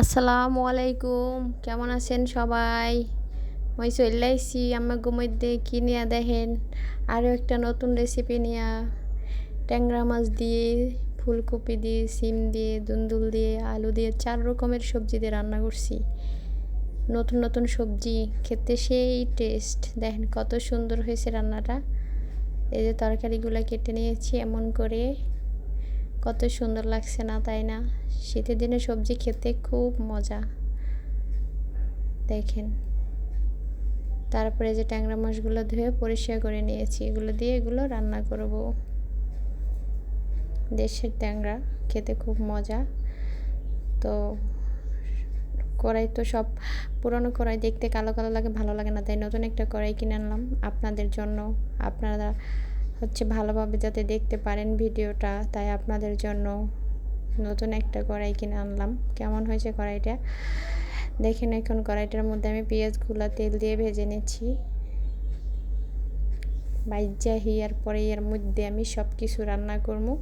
আসসালামু আলাইকুম। কেমন আছেন সবাই? মই চলে আইসি আমাকে মধ্যে কি নিয়ে দেখেন? আরও একটা নতুন রেসিপি নিয়ে। ট্যাংরা মাছ দিয়ে, ফুলকপি দিয়ে, সিম দিয়ে, দুন্দুল দিয়ে, আলু দিয়ে চার রকমের সবজি দিয়ে রান্না করছি। নতুন নতুন সবজি, খেতে সেই টেস্ট দেখেন কত সুন্দর হয়েছে রান্নাটা। এই যে তরকারিগুলো কেটে নিয়েছি এমন করে। কত সুন্দর লাগছে না, তাই না? শীতের দিনে সবজি খেতে খুব মজা। দেখেন। তারপরে যে ট্যাংরা মাছগুলো ধুয়ে পরিষ্কার করে নিয়েছি, এগুলো দিয়ে এগুলো রান্না করব। দেশের ট্যাংরা খেতে খুব মজা। তো কড়াই তো সব, পুরনো কড়াই দেখতে কালো কালো লাগে, ভালো লাগে না, তাই নতুন একটা কড়াই কিনে আনলাম আপনাদের জন্য। আপনারা হচ্ছে ভালোভাবে যাতে দেখতে পারেন ভিডিওটা, তাই আপনাদের জন্য। নতুন একটা কড়াই কিনে আনলাম। কেমন হয়েছে কড়াইটা? দেখেন এখন কড়াইটার মধ্যে আমি পেঁয়াজগুলো তেল দিয়ে ভেজে নিচ্ছি। বাইজা হিয়ার পরে এর মধ্যে আমি সব কিছু রান্না করব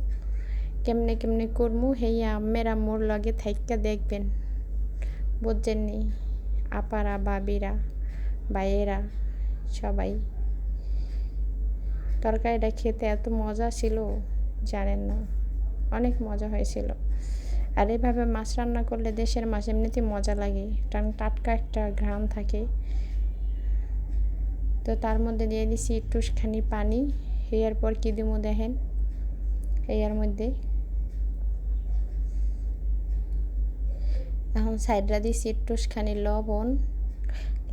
কেমনে কেমনে করব হেয়া আম্মের আম্মুর লগে থাইকা দেখবেন। বুঝছেননি? আপারা, বাবিরা, ভাইয়েরা, সবাই। তরকারিটা খেতে এত মজা ছিল, জানেন না। অনেক মজা হয়েছিল। আর এভাবে মাছ রান্না করলে দেশের মাছ এমনিতে মজা লাগে, কারণ টাটকা একটা ঘ্রাম থাকে। তো তার মধ্যে দিয়ে দিছি একটুখানি পানি, এর পর কী দিব দেখেন, এর মধ্যে। এখন সাইডটা দিছি একটুখানি লবণ,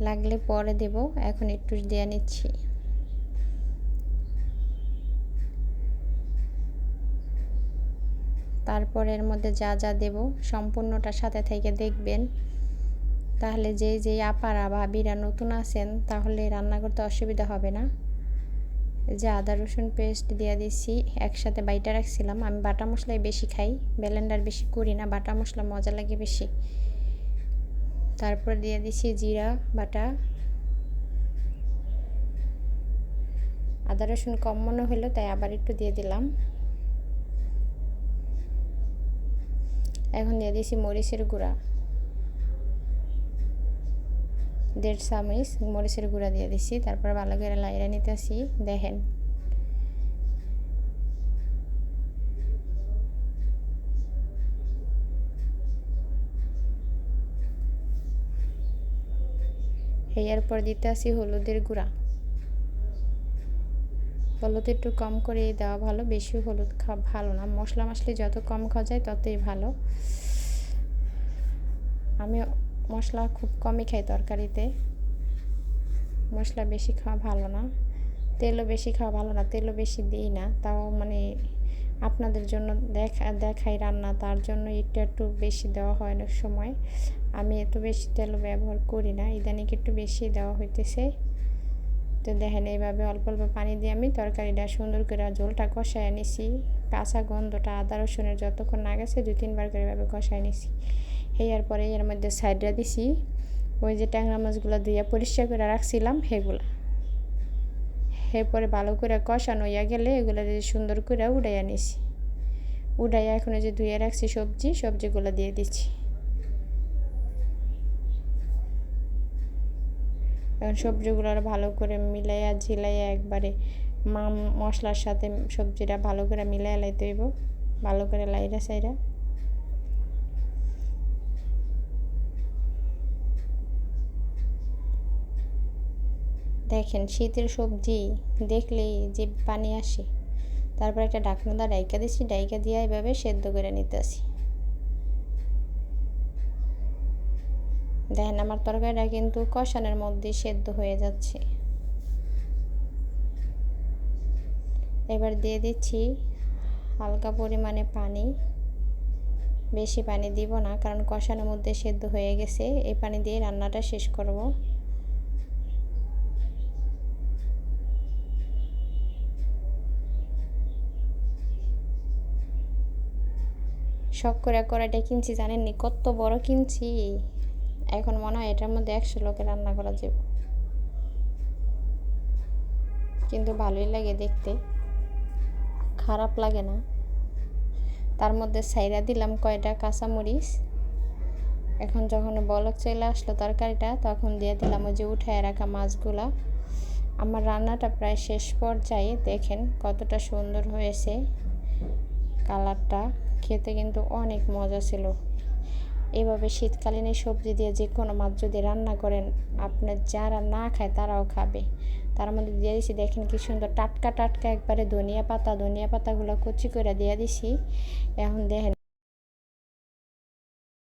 লাগলে পরে দেব, এখন একটু দিয়ে নিচ্ছি। তারপর এর মধ্যে যা যা দেব সম্পূর্ণটার সাথে থেকে দেখবেন। তাহলে যে যে আপারা ভাবিরা নতুন আছেন, তাহলে রান্না করতে অসুবিধা হবে না। যে আদা, রসুন পেস্ট দিয়ে দিছি, একসাথে বাইটা রাখছিলাম। আমি বাটা মশলাই বেশি খাই ব্লেন্ডার বেশি করি না, বাটা মশলা মজা লাগে বেশি। তারপর দিয়ে দিছি জিরা, বাটা। আদা, রসুন কম মনে হলো তাই আবার একটু দিয়ে দিলাম। এখন দিয়ে দিয়েছি মরিচের গুঁড়া। দেড় চামচ মরিচের গুঁড়া দিয়ে দিছি, তারপর ভালো করে লাইরা নিতেছি, দেখেন। এরপর দিতে আসি হলুদের গুঁড়া। হলুদ একটু কম করে দেওয়া ভালো বেশি হলুদ খাওয়া ভালো না। মশলা মশলি যত কম খাওয়া যায় ততই ভালো। আমি মশলা খুব কমই খাই তরকারিতে। মশলা বেশি খাওয়া ভালো না। তেলও বেশি খাওয়া ভালো না, তেলও বেশি দিই না। তাও মানে আপনাদের জন্য দেখা, দেখাই রান্না, তার জন্য একটু একটু বেশি দেওয়া হয় অনেক সময়। আমি এত বেশি তেলও ব্যবহার করি না, ইদানিং একটু বেশি দেওয়া হইতেছে। তো দেখেন, এইভাবে অল্প অল্প পানি দিয়ে আমি তরকারিটা সুন্দর করে ঝোলটা কষায় নিছি। কাঁচা গন্ধটা আদা, রসুনের যতক্ষণ না গেছে, দুই, তিনবার করে এভাবে কষায় নিছি। হেয়ার পরে এর মধ্যে সাইডটা দিছি। ওই যে ট্যাংরা মাছগুলো দিয়ে পরিষ্কার করে রাখছিলাম সেগুলো এরপরে ভালো করে কষানো ইয়া গেলে এগুলো দিয়ে সুন্দর করে উড়াইয়া নিছি। উড়াইয়া এখন যে ধুয়ে রাখছি সবজি, সবজিগুলো দিয়ে দিচ্ছি। সবজিগুলো ভালো করে মিলাইয়া ঝিলাইয়া একবারে মা মশলার সাথে সবজিটা ভালো করে মিলাইয়া লাইতে হইব, ভালো করে লাইরা সাইরা। দেখেন শীতের সবজি দেখলেই যে পানি আসে। তারপর একটা ডাকনা দা ডাইকা দিছি, ডাইকা দিয়ে এভাবে সেদ্ধ করে নিতে আসি দেখেন, আমার তরকারিটা কিন্তু কষানোর মধ্যে সেদ্ধ হয়ে যাচ্ছে। এবার দিয়ে দিচ্ছি হালকা পরিমাণে পানি। বেশি পানি দিব না, কারণ কষানোর মধ্যে সেদ্ধ হয়ে গেছে। এই পানি দিয়ে রান্নাটা শেষ করব। শখ করে কড়াইটা কিনছি, জানেননি? কত বড় কিনছি। এখন মনে হয় এটার মধ্যে একশো লোকে রান্না করা যাবে। কিন্তু ভালোই লাগে দেখতে। খারাপ লাগে না। তার মধ্যে সাইরা দিলাম কয়টা কাঁচামরিচ। এখন যখন বলক চলে আসলো তরকারিটা, তখন দিয়ে দিলাম ওই যে উঠায় রাখা মাছগুলা। আমার রান্নাটা প্রায় শেষ পর্যায়ে দেখেন কতটা সুন্দর হয়েছে। কালারটা খেতে কিন্তু অনেক মজা ছিল। এভাবে শীতকালীন এই সবজি দিয়ে যে কোনো মাছ যদি রান্না করেন আপনার যারা না খায় তারাও খাবে। তার মধ্যে দিয়ে দিছি, দেখেন কি সুন্দর টাটকা টাটকা একবারে ধনিয়া পাতা, ধনিয়া পাতাগুলো কুচি করে দিয়ে দিছি। এখন দেখেন